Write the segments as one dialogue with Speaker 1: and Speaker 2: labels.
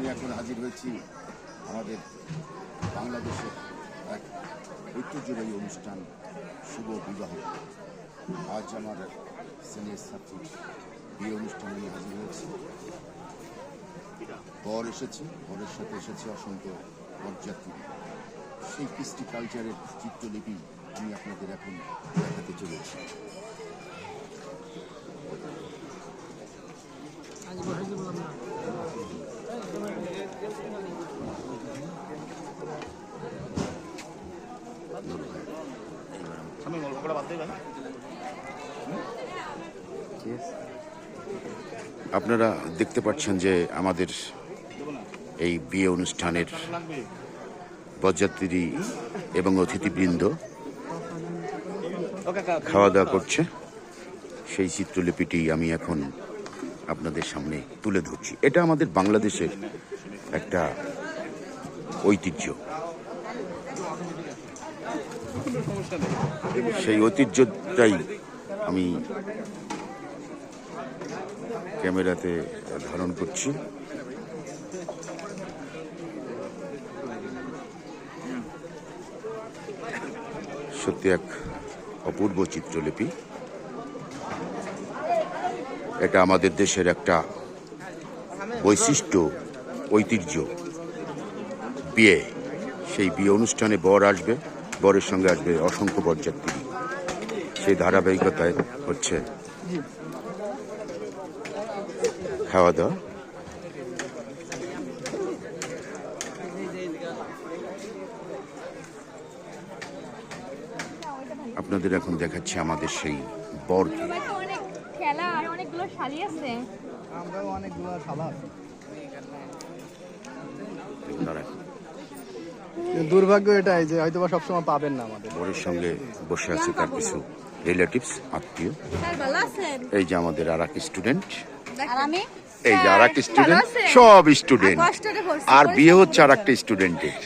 Speaker 1: আমি এখন হাজির হয়েছি আমাদের বাংলাদেশের এক ঐতিহ্যবাহী অনুষ্ঠান শুভ বিবাহ। আজ আমার সিনিয়র ছাত্রী বিয়ে অনুষ্ঠানে আমি হাজির হয়েছি। বর এসেছে, বরের সাথে এসেছে অসংখ্য বরযাত্রী। সেই কৃষ্টি কালচারের চিত্রলিপি আমি আপনাদের এখন দেখাতে চলেছি। আপনারা দেখতে পাচ্ছেন যে আমাদের এই বিয়ে অনুষ্ঠানের বরযাত্রী এবং অতিথিবৃন্দ খাওয়া দাওয়া করছে। সেই চিত্রলিপিটি আমি এখন আপনাদের সামনে তুলে ধরছি। এটা আমাদের বাংলাদেশের একটা ঐতিহ্য। সেই ঐতিহ্যটাই আমি ক্যামেরাতে ধারণ করছি। সত্যি এক অপূর্ব চিত্রলিপি। এটা আমাদের দেশের একটা বৈশিষ্ট্য, ঐতিহ্য। বিয়ে, সেই বিয়ে অনুষ্ঠানে বর আসবে, বরের সঙ্গে আসবে অসংখ্য বরযাত্রী। সেই ধারাবাহিকতায় হচ্ছে খাওয়া দাওয়া আপনাদের এখন দেখাচ্ছি আমাদের সেই বরকে
Speaker 2: সবাই তো অনেক খেলা আর অনেকগুলো শাড়ি আছে।
Speaker 3: আমরাও অনেকগুলো শালা আছে। দুর্ভাগ্য এটাই যে হয়তো বা সবসময় পাবেন না আমাদের।
Speaker 1: বরের সঙ্গে বসে আছে তার কিছু রিলেটিভস আত্মীয়। এই যে আমাদের আর এক স্টুডেন্ট এই যে আর এক স্টুডেন্ট সব স্টুডেন্ট
Speaker 2: আর
Speaker 1: বিয়ে হচ্ছে আর একটা স্টুডেন্টের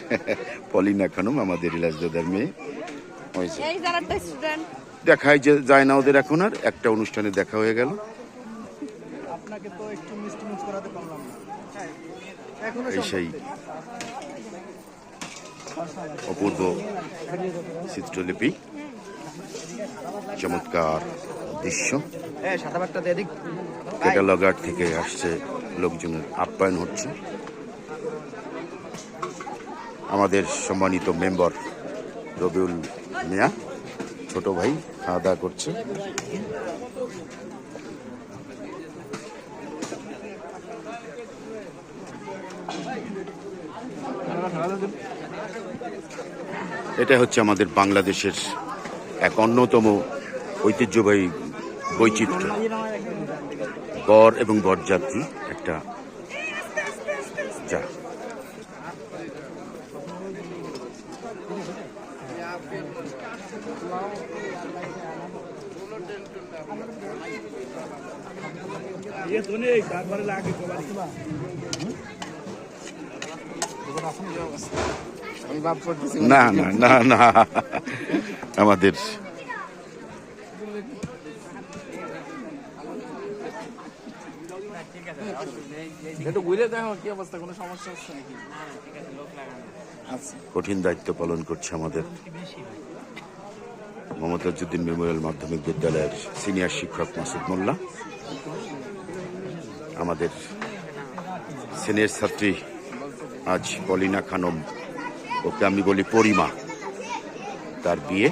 Speaker 1: পলিনা খানম আমাদের রিলাস দাদার মেয়ে। ওই যে।
Speaker 2: এই যারা একটা স্টুডেন্ট
Speaker 1: দেখাই যে যায় না ওদের এখন আর একটা অনুষ্ঠানে দেখা হয়ে গেল।
Speaker 3: আপনাকে তো একটু মিষ্টি মুখ করাতে পারলাম না। এখনও
Speaker 1: এই সেই অপূর্ব চিত্রলিপি। চমৎকার দৃশ্য।
Speaker 3: হ্যাঁ
Speaker 1: ক্যাটালগার থেকে আসছে লোকজনের আপ্যায়ন হচ্ছে। আমাদের সম্মানিত মেম্বার রবিউল মিয়া ছোট ভাই খাওয়া দাওয়া করছে। এটা হচ্ছে আমাদের বাংলাদেশের এক অন্যতম ঐতিহ্যবাহী বৈচিত্র্য। বর এবং বরযাত্রী একটা যা।
Speaker 3: আমি ভাব করতেছি
Speaker 1: না না না না। আমাদের কঠিন দায়িত্ব পালন করছে আমাদের। মমতাজুদ্দিন মেমোরিয়াল মাধ্যমিক বিদ্যালয়ের সিনিয়র শিক্ষক মাসুদ মোল্লা। আমাদের সিনিয়র ছাত্রী আজ পলিনা খানম ওকে আমি বলি পরিমা। তার বিয়ে।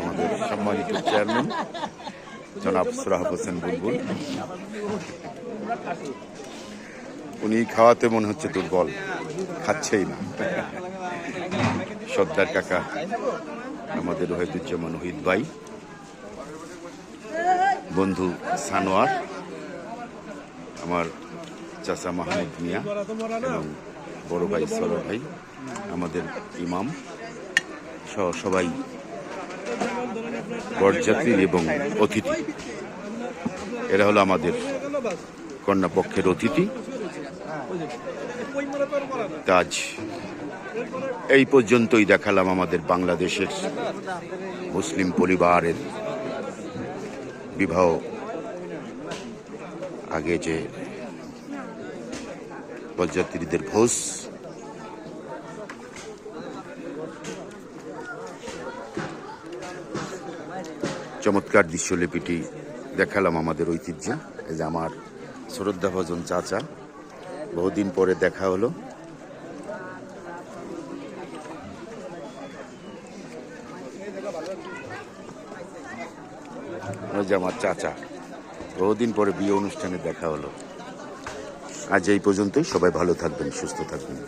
Speaker 1: আমাদের সম্মানিত চেয়ারম্যান জনাব সুরাহ হোসেন বুলবুল। উনি খাওয়াতে মনে হচ্ছে দুর্বল, খাচ্ছেই না। সর্দার কাকা, আমাদের ওহেদুজ্জামান ওহিদ ভাই, বন্ধু সানোয়ার, আমার চাচা মাহমুদ মিয়া এবং বড় ভাই সরো ভাই, আমাদের ইমাম সবাই বরযাত্রী এবং অতিথি। এরা হলো আমাদের কন্যাপক্ষের অতিথি। কাজ এই পর্যন্তই দেখালাম আমাদের বাংলাদেশের মুসলিম পরিবারের বিবাহ। আগে যে বরযাত্রীদের ভোজ চমৎকার দৃশ্যলিপিটি দেখালাম আমাদের ঐতিহ্য। এই যে আমার শ্রদ্ধাভজন চাচা, বহুদিন পরে দেখা হলো। ওই যে আমার চাচা, বহুদিন পরে বিয়ে অনুষ্ঠানে দেখা হলো। আজ এই পর্যন্তই, সবাই ভালো থাকবেন, সুস্থ থাকবেন।